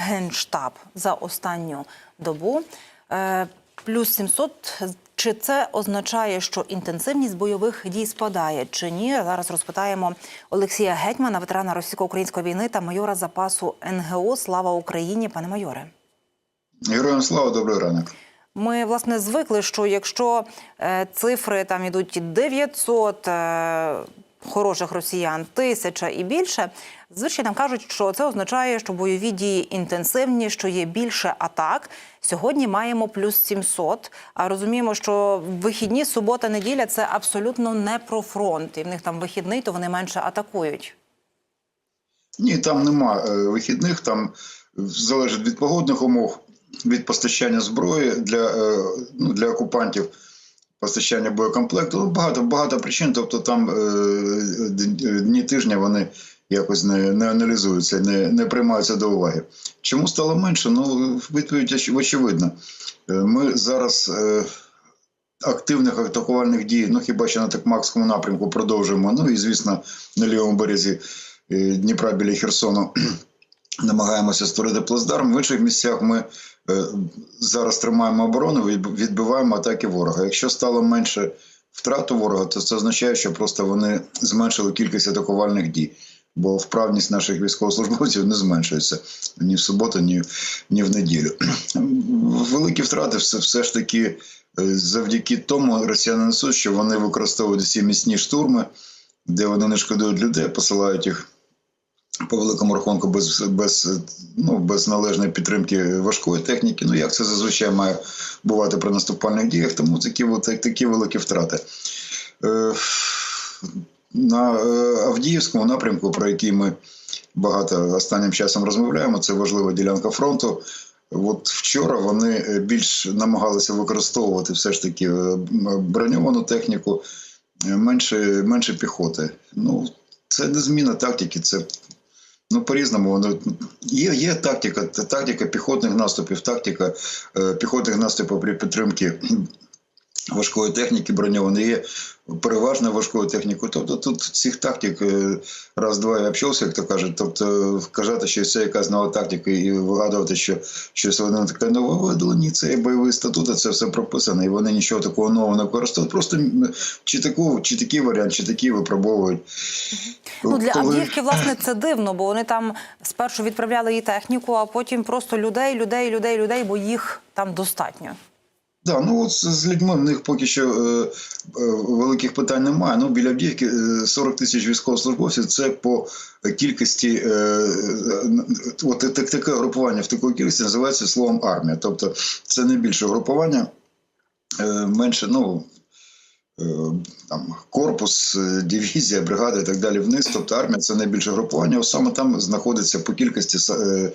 Генштаб за останню добу. Е, Плюс 700. Чи це означає, що інтенсивність бойових дій спадає чи ні? Зараз розпитаємо Олексія Гетьмана, ветерана російсько-української війни та майора запасу НГО. Слава Україні, пане майоре. Героям слава, добрий ранок. Ми власне звикли, що якщо е, цифри там ідуть 900 е, хороших росіян, тисяча і більше, звичайно нам кажуть, що це означає, що бойові дії інтенсивні, що є більше атак. Сьогодні маємо плюс 700, А розуміємо, що вихідні субота, неділя це абсолютно не про фронт, і в них там вихідний, то вони менше атакують. Ні, там нема е, вихідних, там залежить від погодних умов, від постачання зброї для, е, ну, для окупантів, постачання боєкомплекту. Ну, багато, багато причин. Тобто там е, дні тижня вони якось не, не аналізуються, не, не приймаються до уваги. Чому стало менше? Ну, відповідь оч- очевидна. Е, Ми зараз. е, Активних атакувальних дій, ну хіба що на Токмакському напрямку продовжуємо. Ну і звісно, на лівому березі е, Дніпра біля Херсону намагаємося створити плацдарм. В інших місцях ми е, зараз тримаємо оборону, від- відбиваємо атаки ворога. Якщо стало менше втрат у ворога, то це означає, що просто вони зменшили кількість атакувальних дій. Бо вправність наших військовослужбовців не зменшується ні в суботу, ні, ні в неділю. Великі втрати все, все ж таки е, завдяки тому росіяни несуть, що вони використовують ці міцні штурми, де вони не шкодують людей, посилають їх по великому рахунку без, без, ну, без належної підтримки важкої техніки. Ну як це зазвичай має бувати при наступальних діях, тому такі, такі великі втрати. Е, на е, Авдіївському напрямку, про який ми багато останнім часом розмовляємо, це важлива ділянка фронту. От вчора вони е, більш намагалися використовувати все ж таки броньовану техніку, менше, менше піхоти. Ну, це не зміна тактики, це ну по-різному. Є, є тактика, та- тактика піхотних наступів, тактика е, піхотних наступів при підтримці важкої техніки броньованої є переважно важкою технікою. Тобто тут цих тактик е, раз-два і обчався, як то кажуть. Тобто казати, що це якась нова тактика, і вигадувати, що щось вони таке нове видали. Ні, це бойовий статут, це все прописано, і вони нічого такого нового не використовують. Просто чи таку, чи такий варіант, чи такий випробовують. Ну для Коли- Авдіївки, власне, це дивно, бо вони там спершу відправляли її техніку, а потім просто людей, людей, людей, людей, бо їх там достатньо. Да, ну от з людьми в них поки що е, е, великих питань немає. Ну, біля Авдіївки е, 40 тисяч військовослужбовців це по кількості, е, е, от так- таке групування в такій кількості називається словом армія. Тобто це не більше групування, е, менше, ну. Е, Там корпус, е, дивізія, бригада і так далі вниз. Тобто армія це найбільше групування. Саме там знаходиться по кількості е,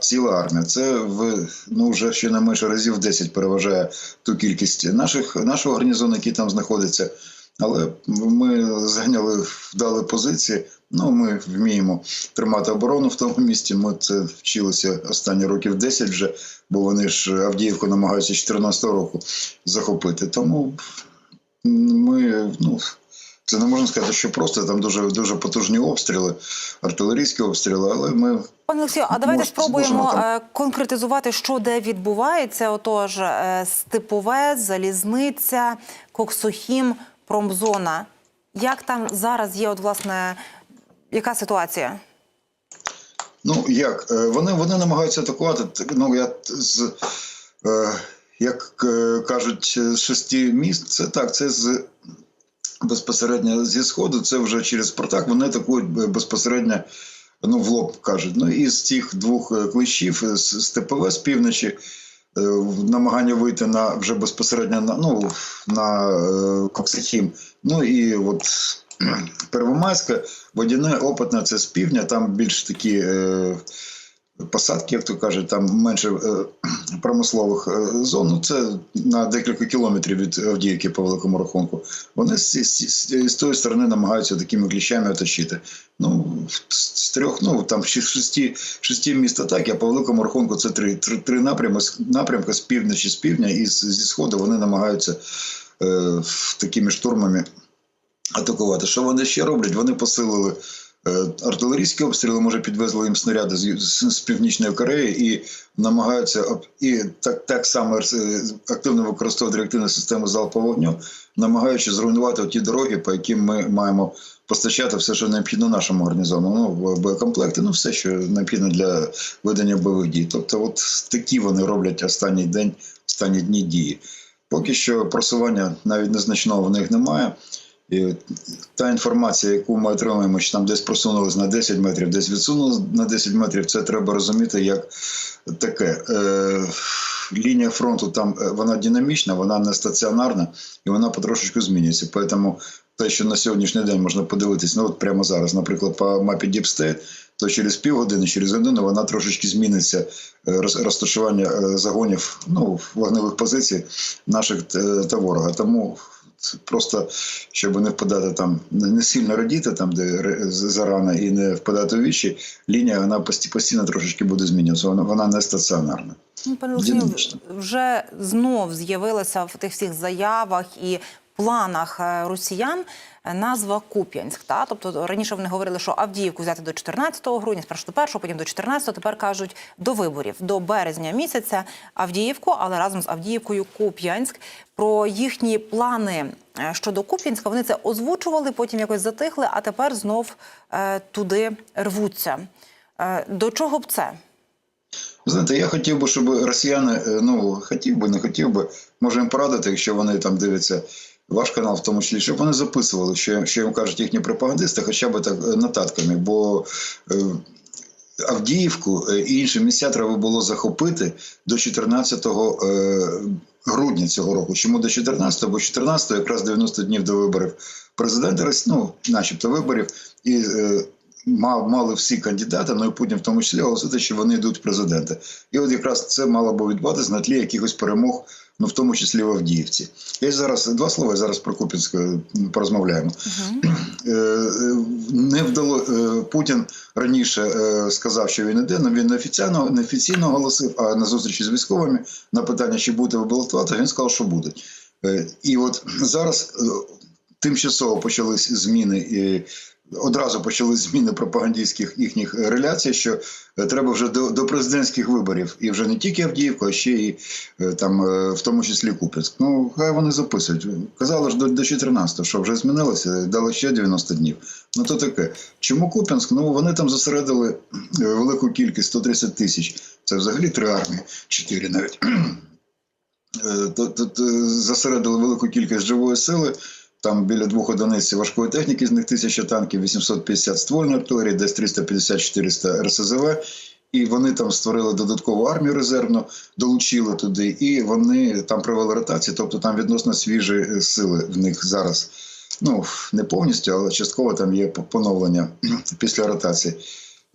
ціла армія. Це в ну вже щонайменше разів 10 переважає ту кількість наших нашого гарнізону, який там знаходиться. Але ми зайняли вдалі позиції. Ну, ми вміємо тримати оборону в тому місті. Ми це вчилися останні років 10 вже, бо вони ж Авдіївку намагаються з 14 року захопити. Тому ми, ну, це не можна сказати, що просто там дуже дуже потужні обстріли, артилерійські обстріли, але ми Пане Олексію, а давайте Мож- спробуємо там. е, конкретизувати, що де відбувається. Отож, е, степове, залізниця, коксохім, промзона. Як там зараз є, от власне, яка ситуація? Ну як е, вони, вони намагаються атакувати. Ну я з е, як е, кажуть, з шести міст, це так, це з безпосередньо зі сходу. Це вже через Спартак. Вони атакують е, безпосередньо. Ну, в лоб кажуть. Ну і з цих двох е, клещів е, з ТПВ з півночі е, намагання вийти на вже безпосередньо на ну на е, Коксихім. Ну і от Первомайська, водяне, опитне це з півдня, там більш такі е, посадки, як то кажуть, там менше е, промислових е, зон. Ну, це на декілька кілометрів від Авдіївки по великому рахунку. Вони з, з, з, з тої сторони намагаються такими кліщами оточити. Ну, з, трьох, ну там шести, шести міст атаки, а по великому рахунку це три, три, три напрямки, напрямки з півночі, з півдня і з, зі сходу вони намагаються е, такими штурмами атакувати. Що вони ще роблять? Вони посилили Артилерійські обстріли, може, підвезли їм снаряди з, з, з Північної Кореї і намагаються і так, так само е, активно використовувати реактивну систему залпового вогню, намагаючись зруйнувати ті дороги, по яким ми маємо постачати все, що необхідно нашому гарнізону. Ну, бо- боєкомплекти, ну все, що необхідно для ведення бойових дій. Тобто, от такі вони роблять останній день, останні дні дії. Поки що просування навіть незначного в них немає. І та інформація, яку ми отримуємо, що там десь просунулись на 10 метрів, десь відсунулись на 10 метрів, це треба розуміти як таке. Е, лінія фронту там е, вона динамічна, вона не стаціонарна і вона потрошечку змінюється. Тому те, що на сьогоднішній день можна подивитись, ну от прямо зараз, наприклад, по мапі State, то через півгодини, через годину вона трошечки зміниться е, роз- розташування е, загонів ну, вогневих позицій наших та ворога. Тому просто щоб не впадати там, не сильно радіти там, де зарано, і не впадати у вічі, лінія вона пості- постійно трошечки буде змінюватися. Вона, вона не стаціонарна. Ну, пане Олексію, вже знов з'явилася в тих всіх заявах і планах е, росіян е, назва Куп'янськ. Та? Тобто раніше вони говорили, що Авдіївку взяти до 14 грудня, спершу до 1, потім до 14, тепер кажуть до виборів, до березня місяця Авдіївку, але разом з Авдіївкою Куп'янськ. Про їхні плани е, щодо Куп'янська вони це озвучували, потім якось затихли, а тепер знов е, туди рвуться. Е, до чого б це? Знаєте, я хотів би, щоб росіяни, ну хотів би, не хотів би, може їм порадити, якщо вони там дивляться ваш канал, в тому числі, щоб вони записували, що, що їм кажуть їхні пропагандисти, хоча б так е, нотатками. Бо е, Авдіївку е, і інші місця треба було захопити до 14 е, грудня цього року. Чому до 14? Бо 14 якраз 90 днів до виборів президента, ну, начебто виборів, і мали всі кандидати, ну і Путін в тому числі, оголосити, що вони йдуть в президенти. І от якраз це мало би відбуватися на тлі якихось перемог, ну в тому числі в Авдіївці. Я зараз два слова зараз про Купінськ е, порозмовляємо. Е, Не вдало е, Путін раніше сказав, що він іде, але він неофіційно, неофіційно оголосив, а на зустрічі з військовими на питання, чи буде вибалотувати, він сказав, що буде. І от зараз тимчасово почались зміни. І Одразу почали зміни пропагандистських їхніх реляцій, що е, треба вже до, до президентських виборів, і вже не тільки Авдіївку, а ще й е, там, е, в тому числі Куп'янськ. Ну, хай вони записують. Казали ж до, до 14-го, що вже змінилося, дали ще 90 днів. Ну то таке. Чому Куп'янськ? Ну вони там зосередили е, велику кількість 130 тисяч. Це взагалі три армії, чотири навіть. Е, то- то Зосередили велику кількість живої сили. Там біля двох одиниць важкої техніки, з них тисяча танків, 850 ствольної артилерії, десь 350-400 РСЗВ. І вони там створили додаткову армію резервну, долучили туди, і вони там провели ротації, тобто там відносно свіжі е, сили в них зараз. Ну, не повністю, але частково там є поновлення після ротації.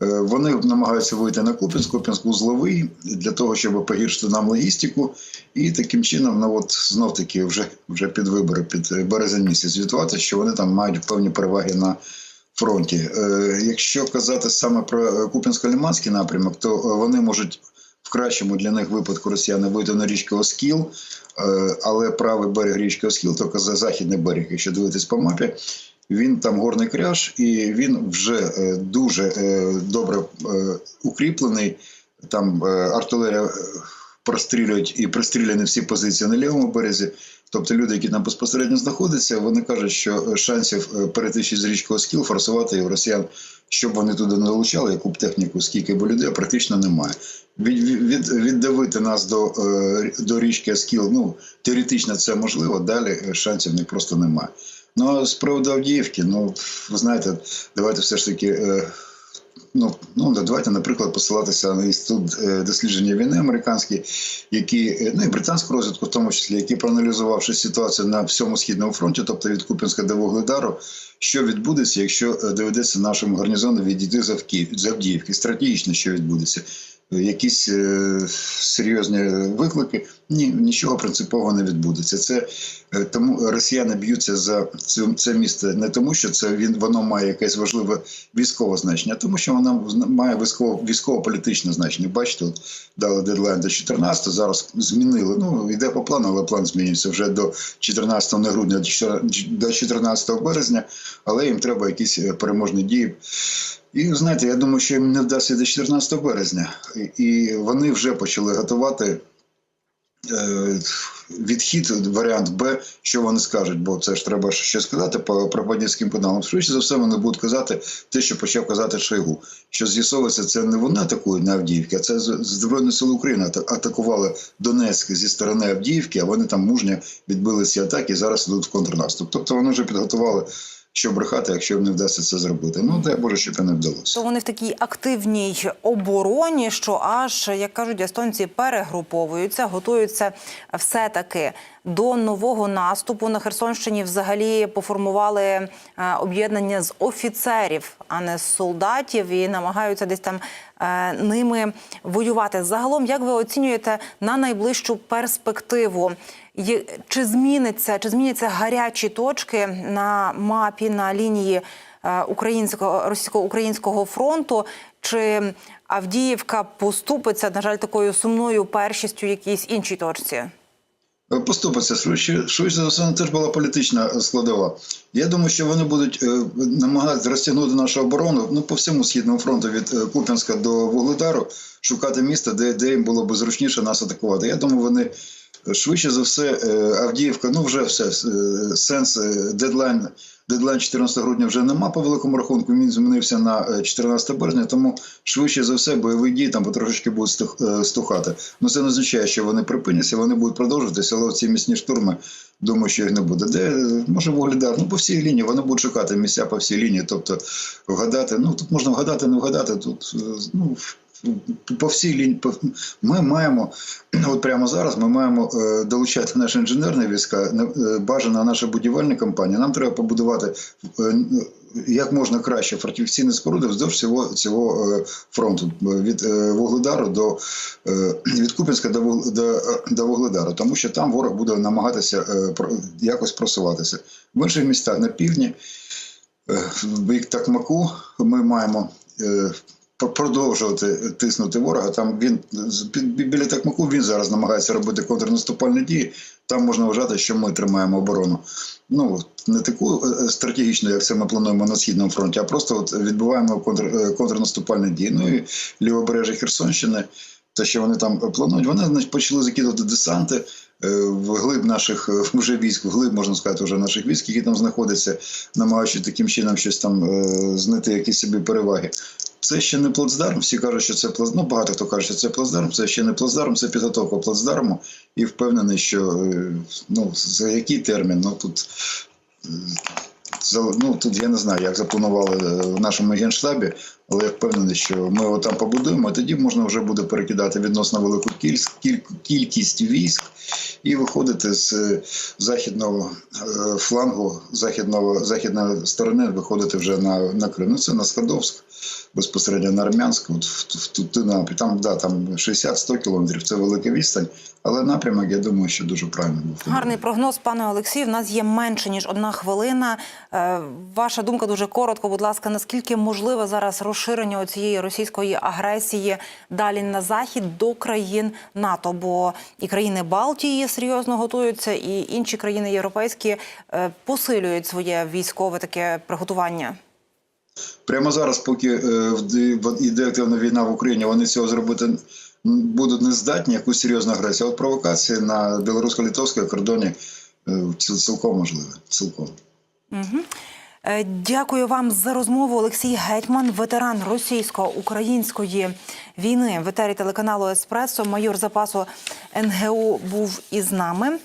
Е, Вони намагаються вийти на Куп'янськ, Куп'янськ узловий для того, щоб погіршити нам логістику. І таким чином, ну от знов таки, вже, вже під вибори, під е, березень місяць, звітувати, що вони там мають певні переваги на фронті. Е, якщо казати саме про Куп'янсько-Лиманський напрямок, то вони можуть в кращому для них випадку росіяни вийти на річку Оскіл, але правий берег річки Оскіл, тобто за західний берег, якщо дивитись по мапі. Він там горний кряж, і він вже е, дуже е, добре е, укріплений. Там артилерія прострілюють і пристріляні всі позиції на лівому березі. Тобто люди, які там безпосередньо знаходяться, вони кажуть, що шансів перейти з річкою Скіл, форсувати в росіян, щоб вони туди не долучали, яку б техніку, скільки б людей, практично немає. Від, від, віддавити нас до, до річки Аскіл, ну теоретично це можливо, далі шансів них просто немає. Ну з приводу Авдіївки, ну ви знаєте, давайте все ж таки. Е, Ну, ну давайте, наприклад, посилатися на інститут е, дослідження війни американський, які е, ну і британську розвідку, в тому числі, які проаналізувавши ситуацію на всьому східному фронті, тобто від Купінська до Вугледару, що відбудеться, якщо е, доведеться нашому гарнізону відійти з Авдіївки, стратегічно що відбудеться. Якісь е, серйозні виклики. Ні, нічого принципово не відбудеться. Це е, тому росіяни б'ються за цю це місто не тому, що це він воно має якесь важливе військове значення, а тому що воно має військово військово-політичне значення. Бачите, от дали дедлайн до 14, зараз змінили. Ну йде по плану, але план змінюється вже до 14 не грудня, до 14 березня, але їм треба якісь е, переможні дії. І знаєте, я думаю, що їм не вдасться до 14 березня, І- вони вже почали готувати е, відхід, варіант Б, що вони скажуть, бо це ж треба ще сказати по пропагандистським каналам. Швидше за все, вони будуть казати те, що почав казати Шойгу. Що з'ясовується, це не вони атакують на Авдіївці, а це Збройні сили України атакували Донецьк зі сторони Авдіївки, а вони там мужньо відбили ці атаки і зараз йдуть в контрнаступ. Тобто вони вже підготували, що брехати, якщо не вдасться це зробити. Ну дай Боже, щоб це не вдалося. То вони в такій активній обороні, що аж як кажуть естонці, перегруповуються, готуються все-таки до нового наступу на Херсонщині. Взагалі поформували е, об'єднання з офіцерів, а не з солдатів, і намагаються десь там ними воювати. Загалом, як ви оцінюєте на найближчу перспективу? Чи зміниться, чи зміняться гарячі точки на мапі на лінії? е, українського російсько-українського фронту. Чи Авдіївка поступиться, на жаль, такою сумною першістю якійсь іншій точці? Поступиться швидше, за все, це ж була політична складова. Я думаю, що вони будуть е, намагатися розтягнути нашу оборону ну, по всьому східному фронту від е, Куп'янська до Вугледару, шукати місце, де, де їм було б зручніше нас атакувати. Я думаю, вони швидше за все, е, Авдіївка, ну вже все, сенс, дедлайн. Дедлайн 14 грудня вже нема по великому рахунку. Він змінився на е, 14 березня, тому швидше за все бойові дії там потрошечки будуть е, стухати. Ну це не означає, що вони припиняться, вони будуть продовжуватися, але ці місні штурми, думаю, що їх не буде. Де е, може вугледар? Ну по всій лінії вони будуть шукати місця по всій лінії, тобто вгадати. Ну тут можна вгадати, не вгадати. Тут е, ну по всій лінії ми маємо от прямо зараз. Ми маємо е, долучати наші інженерні війська, е, бажана наша будівельна компанія. Нам треба побудувати е, як можна краще фортифікаційні споруди вздовж цього, цього фронту від Вугледару до від Куп'янська до, до, до Вугледару, тому що там ворог буде намагатися про- якось просуватися. В інших містах на півдні, в бік Такмаку, ми маємо. Е, про- Продовжувати тиснути ворога. Там він біля Такмаку він зараз намагається робити контрнаступальні дії. Там можна вважати, що ми тримаємо оборону. Ну не таку е, стратегічну, як це ми плануємо на східному фронті, а просто от відбуваємо контр, е, контрнаступальні дії. Ну і лівобережжя Херсонщини, те, що вони там планують, вони значить, почали закидувати десанти е, в глиб наших е, вже військ, в глиб, можна сказати, вже наших військ, які там знаходяться, намагаючись таким чином щось там е, знайти якісь собі переваги. Це ще не плацдарм. Всі кажуть, що це плацдарм. Ну, багато хто каже, що це плацдарм. Це ще не плацдарм, це підготовка плацдарму. І впевнений, що е, ну, за який термін? Ну тут е, ну, тут я не знаю, як запланували е, в нашому генштабі, але я впевнений, що ми його там побудуємо, і тоді можна вже буде перекидати відносно велику кіль- кіль- кількість військ і виходити з е, західного е, флангу, західного, західної сторони, виходити вже на, на Крим. Ну, це на Скадовськ, безпосередньо на Армянськ, от в, ту- ту напрям. Там, да, там 60-100 кілометрів, це велика відстань, але напрямок, я думаю, що дуже правильно був. Гарний прогноз, пане Олексію. В нас є менше ніж одна хвилина. Е, Ваша думка дуже коротко. Будь ласка, наскільки можливе зараз розширення цієї російської агресії далі на захід до країн НАТО? Бо і країни Балтії серйозно готуються, і інші країни європейські е, посилюють своє військове таке приготування. Прямо зараз, поки е, йде активна війна в Україні, вони цього зробити будуть не здатні, якусь серйозну агресію. От провокації на білорусько-литовському кордоні е, цілком можливе. Цілком. Е, Дякую вам за розмову. Олексій Гетьман, ветеран російсько-української війни в етері телеканалу Еспресо, майор запасу НГУ був із нами.